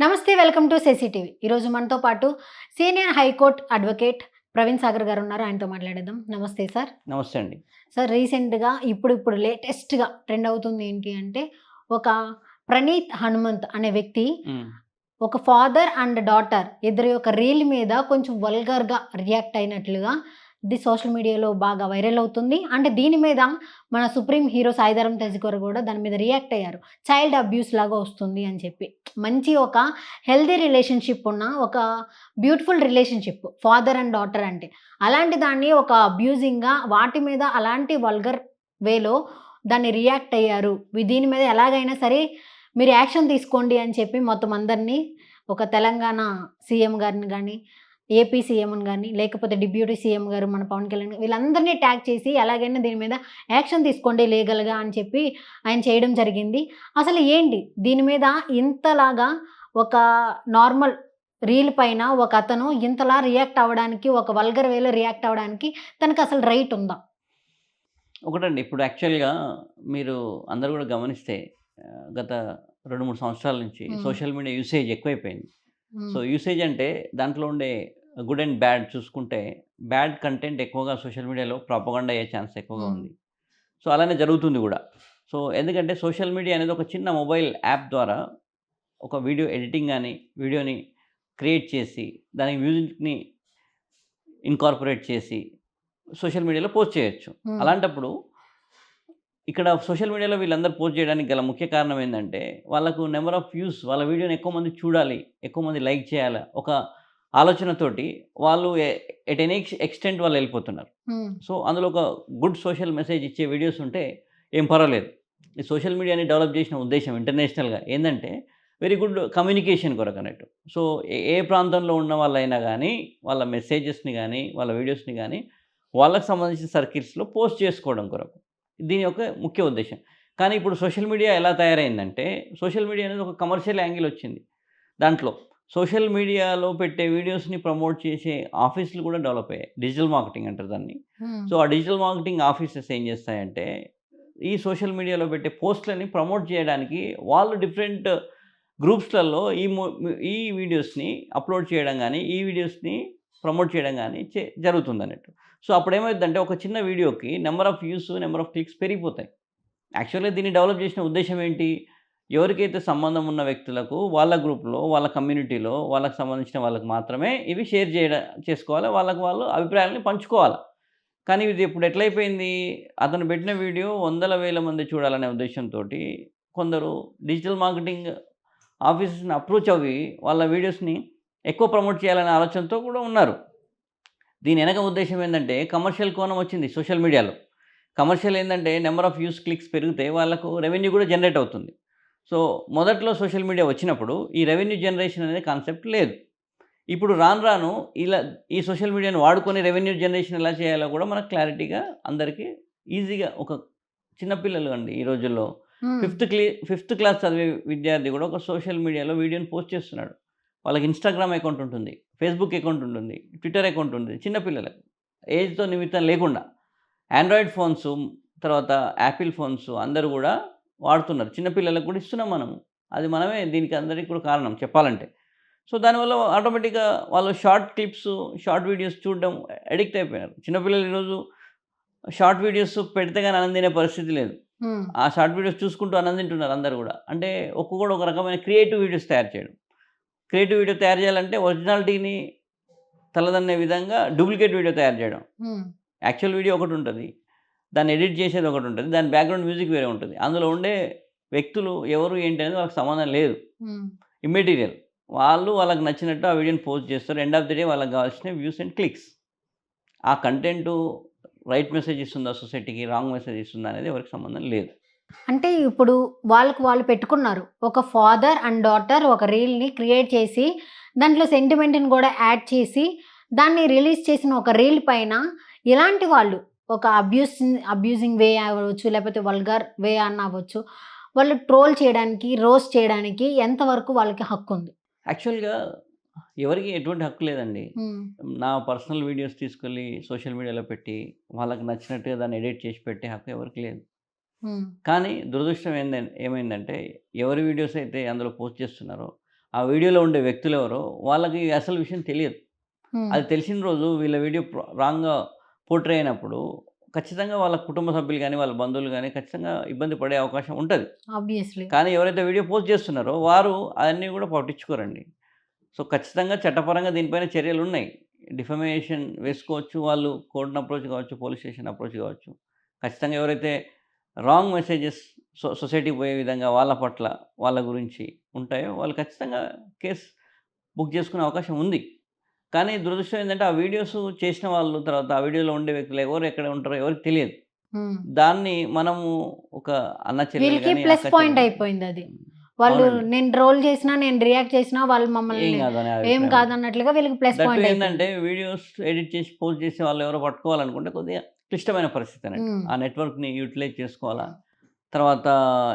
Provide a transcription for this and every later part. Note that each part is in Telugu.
నమస్తే వెల్కమ్ టు సెసిటీవీ ఈరోజు మనతో పాటు senior high court advocate Praveen Sagar garu ఉన్నారు. ఆయనతో మాట్లాడేద్దాం. నమస్తే సార్. నమస్తే అండి. సార్ రీసెంట్గా ఇప్పుడు ఇప్పుడు లేటెస్ట్గా ట్రెండ్ అవుతుంది ఏంటి అంటే ఒక ప్రణీత్ హనుమంత్ అనే వ్యక్తి ఒక ఫాదర్ అండ్ డాటర్ ఇద్దరి యొక్క రీల్ మీద కొంచెం వల్గర్గా రియాక్ట్ అయినట్లుగా ఇది సోషల్ మీడియాలో బాగా వైరల్ అవుతుంది. అంటే దీని మీద మన సుప్రీం హీరో సాయిధరం తెజకర్ కూడా దాని మీద రియాక్ట్ అయ్యారు. చైల్డ్ అబ్యూస్ లాగా వస్తుంది అని చెప్పి. మంచి ఒక హెల్దీ రిలేషన్షిప్ ఉన్న ఒక beautiful relationship father and daughter అంటే. అలాంటి దాన్ని ఒక అబ్యూజింగ్గా వాటి మీద అలాంటి వల్గర్ వేలో దాన్ని రియాక్ట్ అయ్యారు. దీని మీద ఎలాగైనా సరే మీరు యాక్షన్ తీసుకోండి అని చెప్పి మొత్తం అందరినీ ఒక తెలంగాణ సీఎం గారిని కానీ ఏపీ సీఎంని కానీ లేకపోతే డిప్యూటీ సీఎం గారు మన పవన్ కళ్యాణ్ గారు, వీళ్ళందరినీ ట్యాగ్ చేసి ఎలాగైనా దీని మీద యాక్షన్ తీసుకోండి లీగల్గా అని చెప్పి ఆయన చేయడం జరిగింది. అసలు ఏంటి? దీని మీద ఇంతలాగా ఒక నార్మల్ రీల్ పైన ఒక అతను ఇంతలా రియాక్ట్ అవ్వడానికి ఒక వల్గర్ వేలో రియాక్ట్ అవ్వడానికి తనకు అసలు రైట్ ఉందా? ఒకటండి. ఇప్పుడు యాక్చువల్గా మీరు అందరు కూడా గమనిస్తే గత రెండు మూడు సంవత్సరాల నుంచి. సోషల్ మీడియా యూసేజ్ ఎక్కువైపోయింది. సో యూసేజ్ అంటే దాంట్లో ఉండే గుడ్ అండ్ బ్యాడ్ చూసుకుంటే బ్యాడ్ కంటెంట్ ఎక్కువగా సోషల్ మీడియాలో ప్రాపగండా అయ్యే ఛాన్స్ ఎక్కువగా. ఉంది. సో అలానే జరుగుతుంది కూడా. సో ఎందుకంటే సోషల్ మీడియా అనేది ఒక చిన్న మొబైల్ యాప్ ద్వారా ఒక వీడియో ఎడిటింగ్ కానీ వీడియోని క్రియేట్ చేసి దానికి మ్యూజిక్ని ఇన్కార్పొరేట్ చేసి సోషల్ మీడియాలో పోస్ట్ చేయొచ్చు. అలాంటప్పుడు ఇక్కడ సోషల్ మీడియాలో వీళ్ళందరూ పోస్ట్ చేయడానికి గల ముఖ్య కారణం ఏంటంటే వాళ్ళకు నెంబర్ ఆఫ్ వ్యూస్ వాళ్ళ వీడియోని ఎక్కువ మంది చూడాలి ఎక్కువ మంది లైక్ చేయాలి. ఒక ఆలోచనతోటి వాళ్ళు ఎట్ ఎనీ ఎక్స్టెంట్ వాళ్ళు వెళ్ళిపోతున్నారు. సో అందులో ఒక గుడ్ సోషల్ మెసేజ్ ఇచ్చే వీడియోస్ ఉంటే ఏం పర్వాలేదు. ఈ సోషల్ మీడియాని డెవలప్ చేసిన ఉద్దేశం ఇంటర్నేషనల్గా ఏంటంటే వెరీ గుడ్ కమ్యూనికేషన్ కొరకు అన్నట్టు. సో ఏ- ఏ ప్రాంతంలో ఉన్న వాళ్ళైనా కానీ వాళ్ళ మెసేజెస్ని కానీ వాళ్ళ వీడియోస్ని కానీ వాళ్ళకి సంబంధించిన సర్కిల్స్లో పోస్ట్ చేసుకోవడం కొరకు. దీని యొక్క ముఖ్య ఉద్దేశం. కానీ ఇప్పుడు సోషల్ మీడియా ఎలా తయారైందంటే సోషల్ మీడియా అనేది ఒక కమర్షియల్ యాంగిల్ వచ్చింది. దాంట్లో సోషల్ మీడియాలో పెట్టే వీడియోస్ని ప్రమోట్ చేసే ఆఫీసులు కూడా డెవలప్ అయ్యాయి. డిజిటల్ మార్కెటింగ్ అంటారు దాన్ని. సో ఆ డిజిటల్ మార్కెటింగ్ ఆఫీసెస్ ఏం చేస్తాయంటే ఈ సోషల్ మీడియాలో పెట్టే పోస్ట్లని ప్రమోట్ చేయడానికి వాళ్ళు డిఫరెంట్ గ్రూప్స్లలో ఈ ఈ వీడియోస్ని అప్లోడ్ చేయడం కానీ ఈ వీడియోస్ని ప్రమోట్ చేయడం కానీ చే జరుగుతుంది అన్నట్టు సో అప్పుడు ఏమవుతుందంటే ఒక చిన్న వీడియోకి number of views number of clicks పెరిగిపోతాయి. యాక్చువల్గా దీన్ని డెవలప్ చేసిన ఉద్దేశం ఏంటి? ఎవరికైతే సంబంధం ఉన్న వ్యక్తులకు వాళ్ళ గ్రూప్లో వాళ్ళ కమ్యూనిటీలో వాళ్ళకి సంబంధించిన వాళ్ళకి మాత్రమే ఇవి షేర్ చేయడం చేసుకోవాలి. వాళ్ళకి వాళ్ళు అభిప్రాయాలని పంచుకోవాలి. కానీ ఇది ఇప్పుడు ఎట్లయిపోయింది అతను పెట్టిన వీడియో వందల వేల మంది చూడాలనే ఉద్దేశంతో కొందరు డిజిటల్ మార్కెటింగ్ ఆఫీసెస్ని అప్రోచ్ అవి వాళ్ళ వీడియోస్ని ఎక్కువ ప్రమోట్ చేయాలనే ఆలోచనతో కూడా ఉన్నారు. దీని వెనక ఉద్దేశం ఏంటంటే కమర్షియల్ కోణం వచ్చింది సోషల్ మీడియాలో. కమర్షియల్ ఏంటంటే నెంబర్ ఆఫ్ యూస్ క్లిక్స్ పెరిగితే వాళ్ళకు రెవెన్యూ కూడా జనరేట్ అవుతుంది. సో మొదట్లో సోషల్ మీడియా వచ్చినప్పుడు ఈ రెవెన్యూ జనరేషన్ అనే కాన్సెప్ట్ లేదు. ఇప్పుడు రాను రాను ఇలా ఈ సోషల్ మీడియాని వాడుకొని రెవెన్యూ జనరేషన్ ఎలా చేయాలో కూడా మనకు క్లారిటీగా అందరికీ ఈజీగా ఒక చిన్నపిల్లలు అండి ఈ రోజుల్లో. ఫిఫ్త్ క్లీ ఫిఫ్త్ క్లాస్ చదివే విద్యార్థి కూడా ఒక సోషల్ మీడియాలో వీడియోని పోస్ట్ చేస్తున్నాడు. వాళ్ళకి ఇన్స్టాగ్రామ్ అకౌంట్ ఉంటుంది ఫేస్బుక్ అకౌంట్ ఉంటుంది ట్విట్టర్ అకౌంట్ ఉంటుంది చిన్నపిల్లలకు ఏజ్తో నిమిత్తం లేకుండా. ఆండ్రాయిడ్ ఫోన్స్ తర్వాత యాపిల్ ఫోన్స్ అందరూ కూడా వాడుతున్నారు. చిన్నపిల్లలకు కూడా ఇస్తున్నాం మనము. అది మనమే దీనికి అందరికీ కూడా కారణం చెప్పాలంటే. సో దానివల్ల ఆటోమేటిక్గా వాళ్ళు షార్ట్ క్లిప్స్ షార్ట్ వీడియోస్ చూడడం అడిక్ట్ అయిపోయినారు. చిన్నపిల్లలు ఈరోజు షార్ట్ వీడియోస్ పెడితే కానీ ఆనందం తినే పరిస్థితి లేదు. ఆ షార్ట్ వీడియోస్ చూసుకుంటూ ఆనందింటున్నారు అందరు కూడా. అంటే ఒక్కొక్కడు ఒక రకమైన క్రియేటివ్ వీడియోస్ తయారు చేయడం. క్రియేటివ్ వీడియో తయారు చేయాలంటే ఒరిజినాలిటీని తలదన్నే విధంగా డూప్లికేట్ వీడియో తయారు చేయడం. యాక్చువల్ వీడియో ఒకటి ఉంటుంది. దాన్ని ఎడిట్ చేసేది ఒకటి ఉంటుంది. దాని బ్యాక్గ్రౌండ్ మ్యూజిక్ వేరే ఉంటుంది. అందులో ఉండే వ్యక్తులు ఎవరు ఏంటి అనేది వాళ్ళకి సంబంధం లేదు. ఇమ్మెటీరియల్. వాళ్ళు వాళ్ళకి నచ్చినట్టు ఆ వీడియోని పోస్ట్ చేస్తారు. ఎండ్ ఆఫ్ ది డే వాళ్ళకి కావాల్సిన వ్యూస్ అండ్ క్లిక్స్. ఆ కంటెంట్ రైట్ మెసేజ్ ఇస్తుందా సొసైటీకి రాంగ్ మెసేజ్ ఇస్తుందా అనేది ఎవరికి సంబంధం లేదు. అంటే ఇప్పుడు వాళ్ళకు వాళ్ళు పెట్టుకున్నారు. ఒక ఫాదర్ అండ్ డాటర్ ఒక రీల్ని క్రియేట్ చేసి దాంట్లో సెంటిమెంట్ని కూడా యాడ్ చేసి దాన్ని రిలీజ్ చేసిన ఒక రీల్ పైన ఇలాంటి వాళ్ళు ఒక అబ్యూస్ అబ్యూజింగ్ వే అవ్వచ్చు లేకపోతే వల్గర్ వే అన్న అవ్వచ్చు. వాళ్ళు ట్రోల్ చేయడానికి రోస్ట్ చేయడానికి ఎంతవరకు వాళ్ళకి హక్కు ఉంది? యాక్చువల్గా ఎవరికి ఎటువంటి హక్కు లేదండి. నా పర్సనల్ వీడియోస్ తీసుకెళ్ళి సోషల్ మీడియాలో పెట్టి వాళ్ళకి నచ్చినట్టుగా దాన్ని ఎడిట్ చేసి పెట్టే హక్కు ఎవరికి లేదు. కానీ దురదృష్టం ఏందంటే ఏమైందంటే ఎవరి వీడియోస్ అయితే అందులో పోస్ట్ చేస్తున్నారో ఆ వీడియోలో ఉండే వ్యక్తులు ఎవరో వాళ్ళకి అసలు విషయం తెలియదు. అది తెలిసిన రోజు వీళ్ళ వీడియో రాంగ్గా పోర్ట్రే అయినప్పుడు ఖచ్చితంగా వాళ్ళ కుటుంబ సభ్యులు కానీ వాళ్ళ బంధువులు కానీ ఖచ్చితంగా ఇబ్బంది పడే అవకాశం ఉంటుంది. ఆబ్వియస్లీ. కానీ ఎవరైతే వీడియో పోస్ట్ చేస్తున్నారో వారు అవన్నీ కూడా పట్టించుకోరండి. సో ఖచ్చితంగా చట్టపరంగా దీనిపైన చర్యలు ఉన్నాయి. డిఫమేషన్ వేసుకోవచ్చు వాళ్ళు కోర్టును అప్రోచ్ కావచ్చు పోలీస్ స్టేషన్ అప్రోచ్ కావచ్చు. ఖచ్చితంగా ఎవరైతే రాంగ్ మెసేజెస్ సో సొసైటీకి పోయే విధంగా వాళ్ళ పట్ల వాళ్ళ గురించి ఉంటాయో వాళ్ళు ఖచ్చితంగా కేసు బుక్ చేసుకునే అవకాశం ఉంది. కానీ దురదృష్టం ఏంటంటే ఆ వీడియోస్ చేసిన వాళ్ళు తర్వాత ఆ వీడియోలో ఉండే వ్యక్తులు ఎవరు ఎక్కడ ఉంటారో ఎవరికి తెలియదు. దాన్ని మనము ఒక అన్న ప్లస్ పాయింట్ అయిపోయింది అది వాళ్ళు. నేను రోల్ చేసినా నేను రియాక్ట్ చేసినా వాళ్ళు మమ్మల్ని ఏం అభిప్రాయం. కాదు అన్నట్లుగా వీళ్ళకి ప్లస్ పాయింట్ ఏంటంటే వీడియోస్ ఎడిట్ చేసి పోస్ట్ చేసే వాళ్ళు ఎవరో పట్టుకోవాలనుకుంటే కొద్దిగా క్లిష్టమైన పరిస్థితి మ్మ్. ఆ నెట్వర్క్ని యూటిలైజ్ చేసుకోవాలా తర్వాత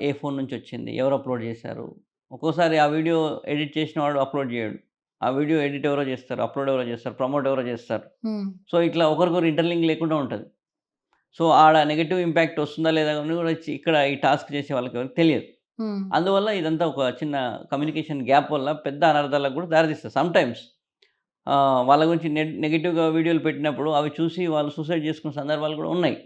ఏ ఫోన్ నుంచి వచ్చింది ఎవరు అప్లోడ్ చేశారు ఒక్కోసారి ఆ వీడియో ఎడిట్ చేసిన వాడు అప్లోడ్ చేయడు ఆ వీడియో ఎడిట్ ఎవరో చేస్తారు అప్లోడ్ ఎవరో చేస్తారు ప్రమోట్ ఎవరో చేస్తారు. సో ఇట్లా ఒకరికొకరు ఇంటర్లింక్ లేకుండా ఉంటుంది. సో ఆడ నెగిటివ్ ఇంపాక్ట్ వస్తుందా లేదా అని కూడా ఇక్కడ ఈ టాస్క్ చేసే వాళ్ళకి ఎవరికి తెలియదు. అందువల్ల ఇదంతా ఒక చిన్న కమ్యూనికేషన్ గ్యాప్ వల్ల పెద్ద అనర్థాలకు కూడా దారితీస్తుంది సమ్ టైమ్స్ వాళ్ళ గురించి నెగిటివ్గా వీడియోలు పెట్టినప్పుడు అవి చూసి వాళ్ళు సూసైడ్ చేసుకున్న సందర్భాలు కూడా ఉన్నాయి.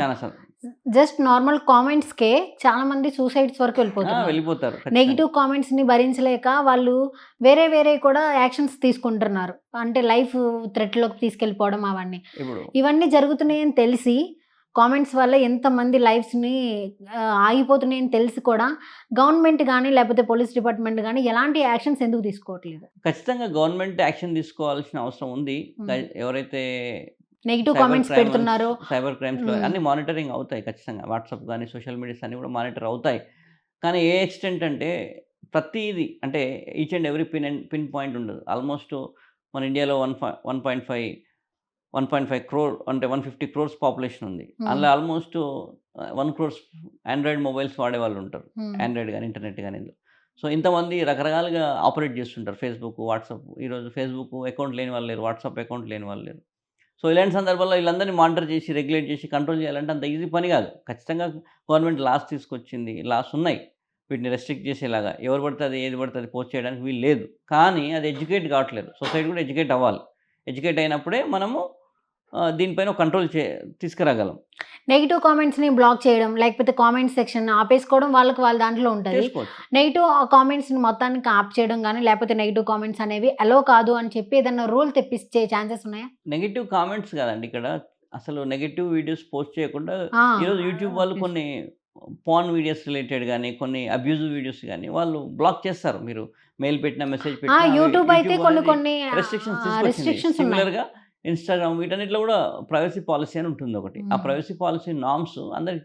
చాలా సార్లు జస్ట్ నార్మల్ కామెంట్స్ కే చాలా మంది సూసైడ్స్ వరకు వెళ్ళిపోతారు. ఖచ్చితంగా. నెగిటివ్ కామెంట్స్ని భరించలేక వాళ్ళు వేరే వేరే కూడా యాక్షన్స్ తీసుకుంటున్నారు. అంటే లైఫ్ థ్రెట్లోకి తీసుకెళ్ళిపోవడం అవన్నీ. ఇవన్నీ జరుగుతున్నాయని తెలిసి కామెంట్స్ వల్ల ఎంతమంది లైఫ్స్ని ఆగిపోతున్నాయని తెలిసి కూడా గవర్నమెంట్ కానీ లేకపోతే పోలీస్ డిపార్ట్మెంట్ కానీ ఎలాంటి యాక్షన్స్ ఎందుకు తీసుకోవట్లేదు? ఖచ్చితంగా గవర్నమెంట్ యాక్షన్ తీసుకోవాల్సిన అవసరం ఉంది. ఎవరైతే నెగిటివ్ కామెంట్స్ పెడుతున్నారు. సైబర్ క్రైమ్స్లో మ్మ్. అన్ని మానిటరింగ్ అవుతాయి ఖచ్చితంగా. వాట్సాప్ కానీ సోషల్ మీడియాస్ అన్ని కూడా మానిటర్ అవుతాయి. కానీ ఏ ఎక్స్టెంట్ అంటే ప్రతిదీ అంటే each and every pin and pin point ఉండదు. ఆల్మోస్ట్ మన ఇండియాలో one one point five one point five crore అంటే వన్ ఫిఫ్టీ క్రోర్స్ పాపులేషన్ ఉంది. మ్మ్. అందులో almost one crores Android mobiles వాడే వాళ్ళు ఉంటారు. ఆండ్రాయిడ్ కానీ ఇంటర్నెట్ కానీ ఇందులో. సో ఇంతమంది రకరకాలుగా ఆపరేట్ చేస్తుంటారు. ఫేస్బుక్ వాట్సాప్ ఈరోజు ఫేస్బుక్ అకౌంట్ లేని వాళ్ళు లేరు. వాట్సాప్ అకౌంట్ లేని వాళ్ళు లేరు. సో ఇలాంటి సందర్భాల్లో వీళ్ళందరినీ మానిటర్ చేసి రెగ్యులేట్ చేసి కంట్రోల్ చేయాలంటే అంత ఈజీ పని కాదు. ఖచ్చితంగా గవర్నమెంట్ లాస్ తీసుకొచ్చింది లాస్ ఉన్నాయి. వీటిని రెస్ట్రిక్ట్ చేసేలాగా. ఎవరు పడితే అది ఏది పడితే అది పోస్ట్ చేయడానికి వీలు లేదు. కానీ అది ఎడ్యుకేట్ కావట్లేదు. సొసైటీ కూడా ఎడ్యుకేట్ అవ్వాలి. ఎడ్యుకేట్ అయినప్పుడే మనము దీనిపైన కంట్రోల్ చే తీసుకురాగలం. నెగిటివ్ కామెంట్స్ని బ్లాక్ చేయడం లేకపోతే కామెంట్ సెక్షన్ ఆపేసుకోవడం వాళ్ళకి వాళ్ళ దాంట్లో ఉంటుంది. నెగిటివ్ కామెంట్స్ని మొత్తానికి ఆప్ చేయడం కానీ లేకపోతే నెగిటివ్ కామెంట్స్ అనేవి అలో కాదు అని చెప్పి ఏదైనా రూల్ తెప్పించే ఛాన్సెస్ ఉన్నాయా? నెగిటివ్ కామెంట్స్ కాదండి ఇక్కడ. అసలు నెగిటివ్ వీడియోస్ పోస్ట్ చేయకుండా ఈరోజు యూట్యూబ్ వాళ్ళు కొన్ని పాన్ వీడియోస్ రిలేటెడ్ కానీ కొన్ని అబ్యూజివ్ వీడియోస్ కానీ వాళ్ళు బ్లాక్ చేస్తారు మీరు. మెయిల్ పెట్టిన మెసేజ్ పెట్టిన యూట్యూబ్ అయితే కొన్ని కొన్ని రెస్ట్రిక్షన్స్ రెస్ట్రిక్షన్స్ ఉన్నాయి. సిమిలర్గా ఇన్స్టాగ్రామ్ వీటన్నిటిలో కూడా ప్రైవసీ పాలసీ అని ఉంటుంది ఒకటి. ఆ. ప్రైవసీ పాలసీ నామ్స్ అందరికి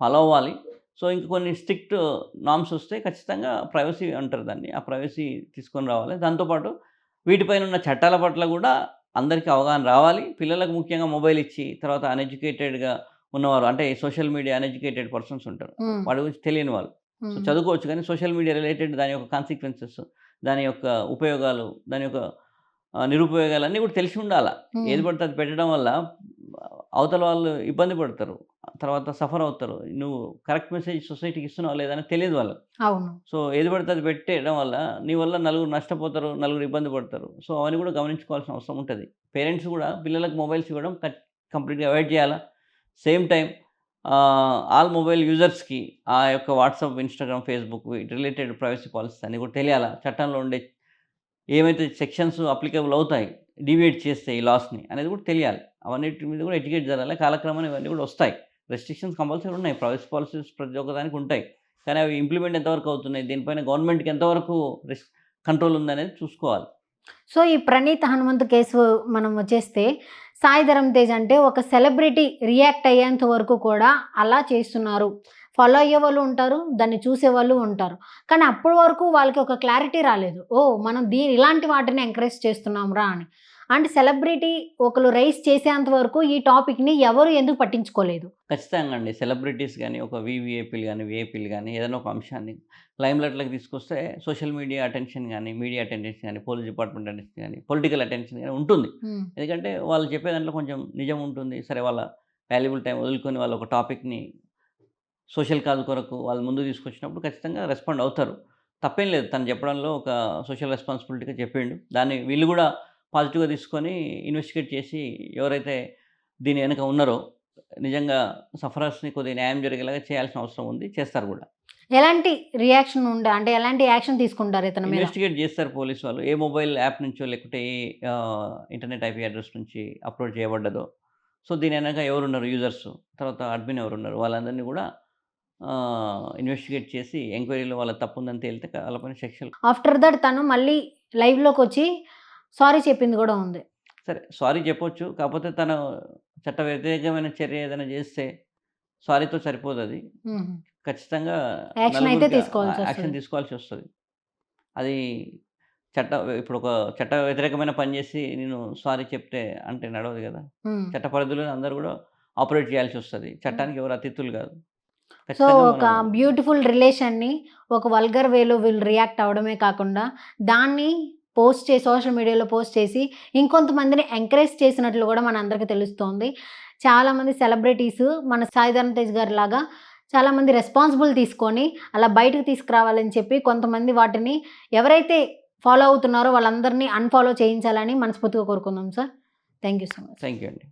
ఫాలో అవ్వాలి. సో ఇంక కొన్ని స్ట్రిక్ట్ నామ్స్ వస్తే ఖచ్చితంగా ప్రైవసీ అంటారు దాన్ని. ఆ ప్రైవసీ తీసుకొని రావాలి. దాంతోపాటు వీటిపైన ఉన్న చట్టాల పట్ల కూడా అందరికీ అవగాహన రావాలి. పిల్లలకు ముఖ్యంగా మొబైల్ ఇచ్చి తర్వాత అన్ఎడ్యుకేటెడ్గా ఉన్నవారు అంటే సోషల్ మీడియా అన్ఎడ్యుకేటెడ్ పర్సన్స్ ఉంటారు. వాటి గురించి తెలియని వాళ్ళు. సో చదువుకోవచ్చు కానీ సోషల్ మీడియా రిలేటెడ్ దాని యొక్క కాన్సిక్వెన్సెస్ దాని యొక్క ఉపయోగాలు దాని యొక్క ఆ, నిరుపయోగాలు అన్నీ కూడా తెలిసి ఉండాలా? ఏది పడితే అది పెట్టడం వల్ల అవతల వాళ్ళు ఇబ్బంది పడతారు. తర్వాత సఫర్ అవుతారు. నువ్వు కరెక్ట్ మెసేజ్ సొసైటీకి ఇస్తున్నావు లేదని తెలియదు వాళ్ళకి. అవును. సో ఏది పడితే అది పెట్టేయడం వల్ల నీ వల్ల నలుగురు నష్టపోతారు నలుగురు ఇబ్బంది పడతారు. సో అవన్నీ కూడా గమనించుకోవాల్సిన అవసరం ఉంటుంది. పేరెంట్స్ కూడా పిల్లలకు మొబైల్స్ ఇవ్వడం కంప్లీట్గా అవాయిడ్ చేయాలా? సేమ్ టైం ఆల్ మొబైల్ యూజర్స్కి ఆ యొక్క WhatsApp Instagram Facebook related privacy policies అన్నీ కూడా తెలియాలా? చట్టంలో ఉండే ఏమైతే సెక్షన్స్ అప్లికబుల్ అవుతాయి డివేట్ చేస్తే ఈ లాస్ని అనేది కూడా తెలియాలి. అవన్నిటి మీద కూడా ఎడ్యుకేట్ జరగాలి. కాలక్రమాన్ని ఇవన్నీ కూడా వస్తాయి. రెస్ట్రిక్షన్స్ కంపల్సరీ ఉన్నాయి. ప్రవేశ పాలసీస్ ప్రతి ఒక్కదానికి ఉంటాయి. కానీ అవి ఇంప్లిమెంట్ ఎంతవరకు అవుతున్నాయి? దీనిపైన గవర్నమెంట్కి ఎంతవరకు రిస్క్ కంట్రోల్ ఉందనేది చూసుకోవాలి. సో ఈ ప్రణీత్ హనుమంత్ కేసు మనం వచ్చేస్తే సాయి ధరమ్ తేజ్ అంటే ఒక సెలబ్రిటీ రియాక్ట్ అయ్యేంత వరకు కూడా అలా చేస్తున్నారు. ఫాలో అయ్యే వాళ్ళు ఉంటారు దాన్ని చూసే వాళ్ళు ఉంటారు. కానీ అప్పటి వరకు వాళ్ళకి ఒక క్లారిటీ రాలేదు. ఓ మనం దీ ఇలాంటి వాటిని ఎంకరేజ్ చేస్తున్నాం రా అని. అంటే సెలబ్రిటీ ఒకరు రైస్ చేసేంత వరకు ఈ టాపిక్ని ఎవరు ఎందుకు పట్టించుకోలేదు? ఖచ్చితంగా అండి. సెలబ్రిటీస్ కానీ ఒక వివిఐపీలు కానీ విఐపీలు కానీ ఏదైనా ఒక అంశాన్ని లైమ్లైట్లోకి తీసుకొస్తే సోషల్ మీడియా అటెన్షన్ కానీ మీడియా అటెన్షన్ కానీ పోలీస్ డిపార్ట్మెంట్ అటెన్షన్ కానీ పొలిటికల్ అటెన్షన్ కానీ ఉంటుంది. ఎందుకంటే వాళ్ళు చెప్పే దాంట్లో కొంచెం నిజం ఉంటుంది. సరే వాళ్ళ వాల్యుబుల్ టైం వదులుకొని వాళ్ళు ఒక టాపిక్ని సోషల్ కాజ్ కొరకు వాళ్ళు ముందు తీసుకొచ్చినప్పుడు ఖచ్చితంగా రెస్పాండ్ అవుతారు. తప్పేం లేదు. తను చెప్పడంలో ఒక సోషల్ రెస్పాన్సిబిలిటీగా చెప్పిండు. దాన్ని వీళ్ళు కూడా పాజిటివ్గా తీసుకొని ఇన్వెస్టిగేట్ చేసి ఎవరైతే దీని వెనుక ఉన్నారో నిజంగా సఫరర్స్ని కొద్దిగా న్యాయం జరిగేలాగా చేయాల్సిన అవసరం ఉంది. చేస్తారు కూడా. ఎలాంటి రియాక్షన్ ఉండే అంటే ఎలాంటి యాక్షన్ తీసుకుంటారు ఇతని ఇన్వెస్టిగేట్ చేస్తారు పోలీస్ వాళ్ళు. ఏ మొబైల్ యాప్ నుంచో లేకుంటే ఏ ఇంటర్నెట్ ఐపీ అడ్రస్ నుంచి అప్లోడ్ చేయబడ్డదో. సో దీని వెనక ఎవరున్నారు? యూజర్స్. తర్వాత అడ్మిన్ ఎవరున్నారు? వాళ్ళందరినీ కూడా ఇన్వెస్టిగేట్ చేసి ఎంక్వైరీలో వాళ్ళ తప్పు ఉందని తేలితే వాళ్ళపైన సెక్షల్ ఆఫ్టర్ దట్ తను మళ్ళీ లైవ్లోకి వచ్చి సారీ చెప్పింది కూడా ఉంది. సరే సారీ చెప్పొచ్చు. కాకపోతే తను చట్ట వ్యతిరేకమైన చర్య ఏదైనా చేస్తే సారీతో సరిపోదు అది. ఖచ్చితంగా యాక్షన్. తీసుకోవాల్సి వస్తుంది. అది చట్ట ఇప్పుడు ఒక చట్ట వ్యతిరేకమైన పని చేసి నేను సారీ చెప్తే అంటే నడవదు కదా. చట్ట పరిధిలో అందరూ కూడా ఆపరేట్ చేయాల్సి వస్తుంది. చట్టానికి ఎవరు అతిథులు కాదు. సో ఒక బ్యూటిఫుల్ రిలేషన్ని ఒక వల్గర్ వేలో వీళ్ళు రియాక్ట్ అవడమే కాకుండా దాన్ని పోస్ట్ చేసి సోషల్ మీడియాలో పోస్ట్ చేసి ఇంకొంతమందిని ఎంకరేజ్ చేసినట్లు కూడా మన అందరికీ తెలుస్తోంది. చాలామంది సెలబ్రిటీస్ మన సాయిధరం తేజ్ గారి లాగా చాలామంది రెస్పాన్సిబుల్ తీసుకొని అలా బయటకు తీసుకురావాలని చెప్పి కొంతమంది వాటిని ఎవరైతే ఫాలో అవుతున్నారో వాళ్ళందరినీ అన్ఫాలో చేయించాలని మనస్ఫూర్తిగా కోరుకుందాం sir. Thank you so much. Thank you అండి.